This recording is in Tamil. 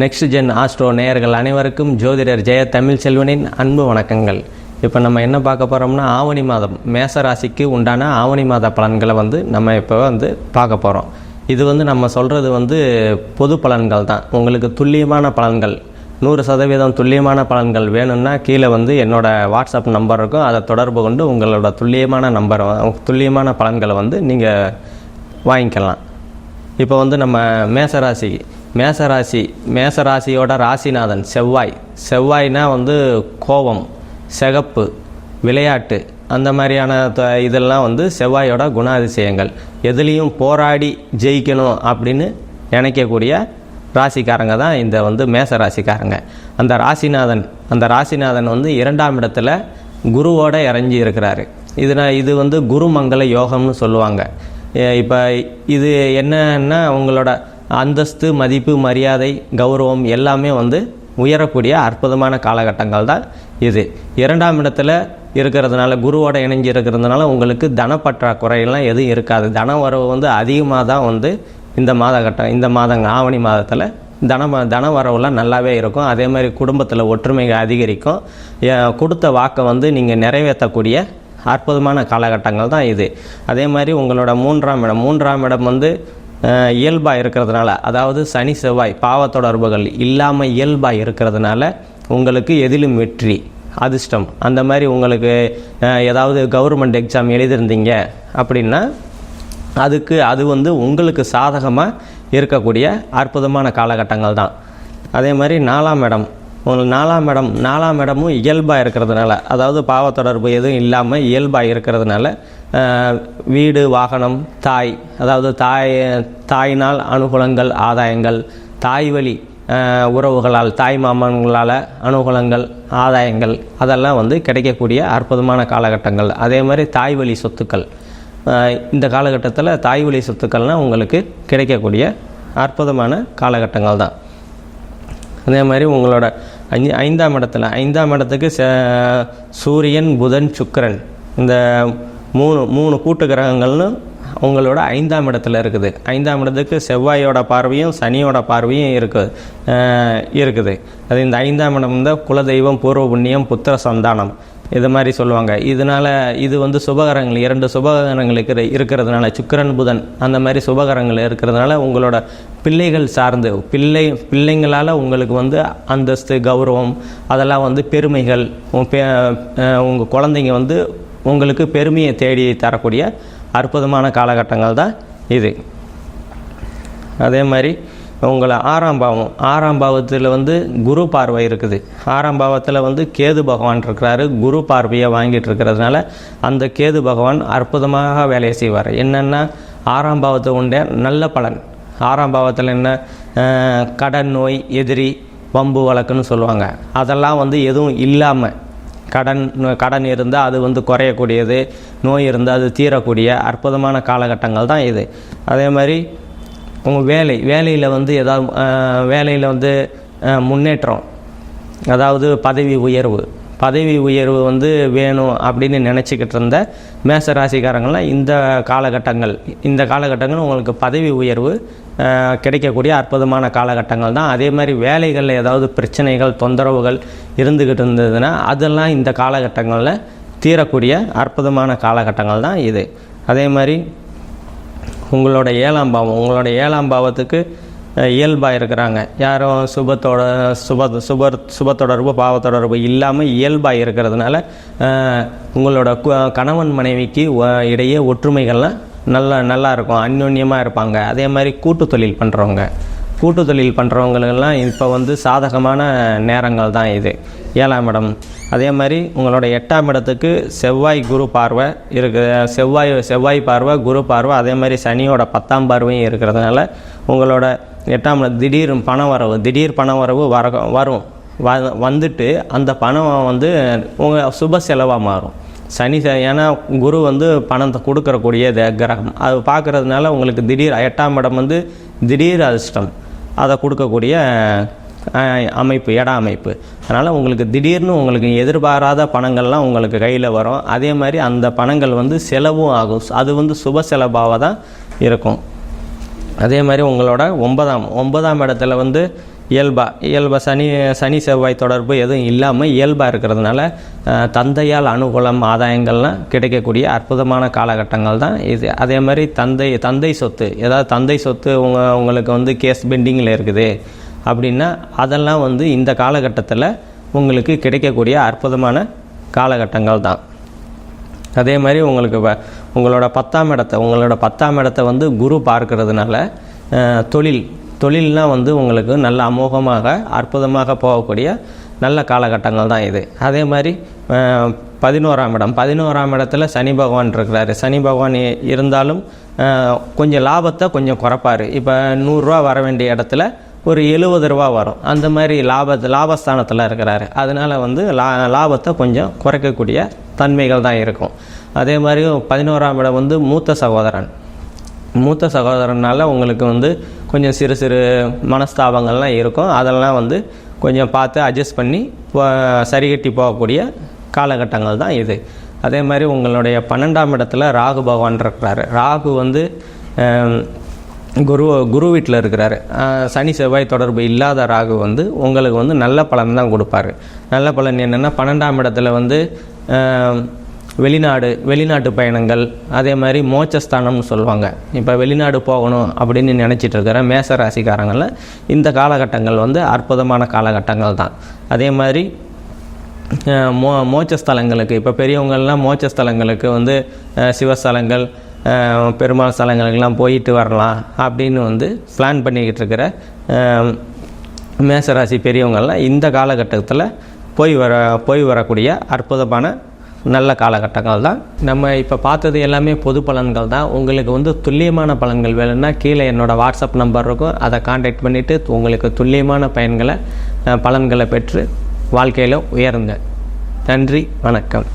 நெக்ஸ்ட் ஜென் ஆஸ்ட்ரோ நேயர்கள் அனைவருக்கும் ஜோதிடர் ஜெய தமிழ் செல்வனின் அன்பு வணக்கங்கள். இப்போ நம்ம என்ன பார்க்க போகிறோம்னா ஆவணி மாதம் மேச ராசிக்கு உண்டான ஆவணி மாத பலன்களை வந்து நம்ம இப்போ வந்து பார்க்க போகிறோம் இது வந்து நம்ம சொல்கிறது வந்து பொது பலன்கள் தான். உங்களுக்கு துல்லியமான பலன்கள் நூறு சதவீதம் துல்லியமான பலன்கள் வேணும்னா கீழே வந்து என்னோடய வாட்ஸ்அப் நம்பர் இருக்கும். அதை தொடர்பு கொண்டு உங்களோட துல்லியமான நம்பர் துல்லியமான பலன்களை வந்து நீங்கள் வாங்கிக்கலாம். இப்போ வந்து நம்ம மேசராசி மேசராசி மேசராசியோட ராசிநாதன் செவ்வாய். செவ்வாய்னா வந்து கோபம் சிகப்பு விளையாட்டு அந்த மாதிரியான த- இதெல்லாம் வந்து செவ்வாயோட குணாதிசயங்கள். எதுலேயும் போராடி ஜெயிக்கணும் அப்படின்னு நினைக்கக்கூடிய ராசிக்காரங்க தான் இந்த வந்து மேச ராசிக்காரங்க அந்த ராசிநாதன் அந்த ராசிநாதன் வந்து இரண்டாம் இடத்துல குருவோட இறஞ்சி இருக்கிறாரு. இதுனா இது வந்து குருமங்கல யோகம்னு சொல்லுவாங்க. இப்போ இது என்னன்னா உங்களோட அந்தஸ்து மதிப்பு மரியாதை கௌரவம் எல்லாமே வந்து உயரக்கூடிய அற்புதமான காலகட்டங்கள் தான் இது. இரண்டாம் இடத்துல இருக்கிறதுனால குருவோட இணைஞ்சு இருக்கிறதுனால உங்களுக்கு தனப்பற்றாக்குறையெல்லாம் எதுவும் இருக்காது. தன வரவு வந்து அதிகமாக தான் வந்து இந்த மாதகட்டம் இந்த மாதங்க ஆவணி மாதத்தில் தன தன வரவுலாம் நல்லாவே இருக்கும். அதே மாதிரி குடும்பத்தில் ஒற்றுமை அதிகரிக்கும். கொடுத்த வாக்கை வந்து நீங்கள் நிறைவேற்றக்கூடிய அற்புதமான காலகட்டங்கள் தான் இது. அதே மாதிரி உங்களோட மூன்றாம் இடம் மூன்றாம் இடம் வந்து இயல்பாக இருக்கிறதுனால அதாவது சனி செவ்வாய் பாவ தொடர்புகள் இல்லாமல் இயல்பாக இருக்கிறதுனால உங்களுக்கு எதிலும் வெற்றி அதிர்ஷ்டம். அந்த மாதிரி உங்களுக்கு ஏதாவது கவர்மெண்ட் எக்ஸாம் எழுதியிருந்தீங்க அப்படின்னா அதுக்கு அது வந்து உங்களுக்கு சாதகமாக இருக்கக்கூடிய அற்புதமான காலகட்டங்கள் தான் அதே மாதிரி நாலாம் இடம் உங்களுக்கு நாலாம் இடம் நாலாம் இடமும் இயல்பாக இருக்கிறதுனால அதாவது பாவத்தொடர்பு எதுவும் இல்லாமல் இயல்பாக இருக்கிறதுனால வீடு வாகனம் தாய் அதாவது தாய் தாயினால் அனுகூலங்கள் ஆதாயங்கள் தாய் வழி உறவுகளால் தாய் மாமன்களால் அனுகூலங்கள் ஆதாயங்கள் அதெல்லாம் வந்து கிடைக்கக்கூடிய அற்புதமான காலகட்டங்கள். அதே மாதிரி தாய் வழி சொத்துக்கள். இந்த காலகட்டத்தில் தாய் வழி சொத்துக்கள்னால் உங்களுக்கு கிடைக்கக்கூடிய அற்புதமான காலகட்டங்கள் தான் அதே மாதிரி உங்களோட ஐந்து ஐந்தாம் இடத்துல ஐந்தாம் இடத்துக்கு ச- சூரியன் புதன் சுக்கரன். இந்த மூணு மூணு கூட்டு கிரகங்கள்னு உங்களோட ஐந்தாம் இடத்துல இருக்குது. ஐந்தாம் இடத்துக்கு செவ்வாயோட பார்வையும் சனியோட பார்வையும் இருக்குது இருக்குது. அது இந்த ஐந்தாம் இடம் வந்து குலதெய்வம் பூர்வ புண்ணியம் புத்திர சந்தானம். இது மாதிரி சொல்லுவாங்க. இதனால் இது வந்து சுபகரங்கள் இரண்டு சுபகரங்கள் இருக்கிற இருக்கிறதுனால சுக்கரன் புதன் அந்த மாதிரி சுபகரங்கள் இருக்கிறதுனால உங்களோட பிள்ளைகள் சார்ந்து பிள்ளை பிள்ளைங்களால் உங்களுக்கு வந்து அந்தஸ்து கௌரவம் அதெல்லாம் வந்து பெருமைகள் உங்கள் குழந்தைங்க வந்து உங்களுக்கு பெருமையை தேடி தரக்கூடிய அற்புதமான காலகட்டங்கள் தான் இது. அதே மாதிரி உங்களை ஆறாம் பாவம் ஆறாம் பாவத்தில் வந்து குரு பார்வை இருக்குது. ஆறாம் பாவத்தில் வந்து கேது பகவான் இருக்கிறாரு குரு பார்வையை வாங்கிட்டு இருக்கிறதுனால அந்த கேது பகவான் அற்புதமாக வேலையை செய்வார். என்னென்னா ஆறாம் பாவத்தை உண்டே நல்ல பலன். ஆறாம் பாவத்தில் என்ன? கடன் நோய் எதிரி வம்பு வழக்குன்னு சொல்லுவாங்க. அதெல்லாம் வந்து எதுவும் இல்லாமல் கடன் கடன் இருந்தால் அது வந்து குறையக்கூடியது நோய் இருந்தால் அது தீரக்கூடிய அற்புதமான காலகட்டங்கள் தான் இது. அதே மாதிரி உங்கள் வேலை வேலையில் வந்து ஏதாவது வேலையில் வந்து முன்னேற்றம். அதாவது பதவி உயர்வு. பதவி உயர்வு வந்து வேணும் அப்படின்னு நினச்சிக்கிட்டு இருந்த மேச ராசிக்காரங்கள்லாம் இந்த காலகட்டங்கள் இந்த காலகட்டங்கள் உங்களுக்கு பதவி உயர்வு கிடைக்கக்கூடிய அற்புதமான காலகட்டங்கள் தான். அதே மாதிரி வேலைகளில் ஏதாவது பிரச்சனைகள் தொந்தரவுகள் இருந்துக்கிட்டு இருந்ததுன்னா அதெல்லாம் இந்த காலகட்டங்களில் தீரக்கூடிய அற்புதமான காலகட்டங்கள் தான் இது. அதே மாதிரி உங்களோட ஏழாம் பாவம் உங்களோட ஏழாம் பாவத்துக்கு இயல்பாக இருக்கிறாங்க யாரும் சுபத்தோட சுப சுப சுப தொடர்பு பாவ தொடர்பு இல்லாமல் இயல்பாக இருக்கிறதுனால உங்களோட கு- கணவன் மனைவிக்கு இடையே ஒற்றுமைகள்லாம் நல்லா நல்லா இருக்கும் அந்யோன்யமாக இருப்பாங்க. அதே மாதிரி கூட்டு தொழில் பண்ணுறவங்க கூட்டு தொழில் பண்ணுறவங்களுக்கெல்லாம் இப்போ வந்து சாதகமான நேரங்கள் தான் இது. ஏழாம் இடம். அதே மாதிரி உங்களோட எட்டாம் இடத்துக்கு செவ்வாய் குரு பார்வை இருக்கு செவ்வாய் செவ்வாய் பார்வை குரு பார்வை அதே மாதிரி சனியோட பத்தாம் பார்வையும் இருக்கிறதுனால உங்களோட எட்டாம் இடம் திடீர் பண வரவு திடீர் பண வரவு வர வரும். வ வந்துட்டு அந்த பணம் வந்து உங்கள் சுப செலவாக மாறும். சனி ஏன்னா குரு வந்து பணத்தை கொடுக்கறக்கூடிய கிரகம். அது பார்க்கறதுனால உங்களுக்கு திடீர் எட்டாம் இடம் வந்து திடீர் அதிர்ஷ்டம். அதை கொடுக்கக்கூடிய அமைப்பு இட அமைப்பு. அதனால் உங்களுக்கு திடீர்னு உங்களுக்கு எதிர்பாராத பணங்கள்லாம் உங்களுக்கு கையில் வரும். அதே மாதிரி அந்த பணங்கள் வந்து செலவும் ஆகும். அது வந்து சுப செலவாக தான் இருக்கும். அதே மாதிரி உங்களோட ஒன்பதாம் ஒன்பதாம் இடத்துல வந்து இயல்பாக இயல்பாக சனி சனி செவ்வாய் தொடர்பு எதுவும் இல்லாமல் இயல்பாக இருக்கிறதுனால தந்தையால் அனுகூலம் ஆதாயங்கள்லாம் கிடைக்கக்கூடிய அற்புதமான காலகட்டங்கள் தான் இது. அதே மாதிரி தந்தை தந்தை சொத்து ஏதாவது தந்தை சொத்து உங்க உங்களுக்கு வந்து கேஸ் பெண்டிங்கில் இருக்குது அப்படின்னா அதெல்லாம் வந்து இந்த காலகட்டத்தில் உங்களுக்கு கிடைக்கக்கூடிய அற்புதமான காலகட்டங்கள் தான். அதே மாதிரி உங்களுக்கு வ- உங்களோட பத்தாம் இடத்தை உங்களோட பத்தாம் இடத்தை வந்து குரு பார்க்கறதுனால தொழில் தொழில்னால் வந்து உங்களுக்கு நல்ல அமோகமாக அற்புதமாக போகக்கூடிய நல்ல காலகட்டங்கள் தான் இது. அதே மாதிரி பதினோராம் இடம். பதினோராம் இடத்துல சனி பகவான் இருக்கிறாரு. சனி பகவான் இருந்தாலும் கொஞ்சம் லாபத்தை கொஞ்சம் குறைப்பார். இப்போ நூறுரூவா வர வேண்டிய இடத்துல ஒரு எழுபது ரூபா வரும். அந்த மாதிரி லாபத்து லாபஸ்தானத்தில் இருக்கிறாரு. அதனால வந்து லா லாபத்தை கொஞ்சம் குறைக்கக்கூடிய தன்மைகள் தான் இருக்கும். அதே மாதிரி பதினோராம் இடம் வந்து மூத்த சகோதரன். மூத்த சகோதரனால் உங்களுக்கு வந்து கொஞ்சம் சிறு சிறு மனஸ்தாபங்கள்லாம் இருக்கும். அதெல்லாம் வந்து கொஞ்சம் பார்த்து அட்ஜஸ்ட் பண்ணி சரிகட்டி போகக்கூடிய காலகட்டங்கள் தான் இது. அதே மாதிரி உங்களுடைய பன்னெண்டாம் இடத்துல ராகு பகவான் இருக்கிறாரு. ராகு வந்து குரு குரு வீட்டில் இருக்கிறாரு. சனி செவ்வாய் தொடர்பு இல்லாத ராகு வந்து உங்களுக்கு வந்து நல்ல பலன் தான் கொடுப்பாரு. நல்ல பலன் என்னென்னா பன்னெண்டாம் இடத்துல வந்து வெளிநாடு வெளிநாட்டு பயணங்கள் அதே மாதிரி மோட்சஸ்தானம்னு சொல்லுவாங்க. இப்போ வெளிநாடு போகணும் அப்படின்னு நினச்சிட்டு இருக்கிற மேச ராசிக்காரங்களில் இந்த காலகட்டங்கள் வந்து அற்புதமான காலகட்டங்கள் தான். அதே மாதிரி மோ மோட்சஸ்தலங்களுக்கு இப்போ பெரியவங்கள்லாம் மோட்சஸ்தலங்களுக்கு வந்து சிவஸ்தலங்கள் பெருமாள் ஸ்தலங்களுக்கெல்லாம் போயிட்டு வரலாம் அப்படின்னு வந்து பிளான் பண்ணிக்கிட்டு இருக்கிற மேசராசி பெரியவங்கள்லாம் இந்த காலகட்டத்தில் போய் வர போய் வரக்கூடிய அற்புதமான நல்ல காலகட்டங்கள் தான் நம்ம இப்போ பார்த்தது எல்லாமே பொது பலன்கள் தான் உங்களுக்கு வந்து துல்லியமான பலன்கள் வேணும்னா கீழே என்னோடய வாட்ஸ்அப் நம்பர் இருக்கும். அதை காண்டாக்ட் பண்ணிவிட்டு உங்களுக்கு துல்லியமான பயன்களை பலன்களை பெற்று வாழ்க்கையில் உயருங்க. நன்றி வணக்கம்.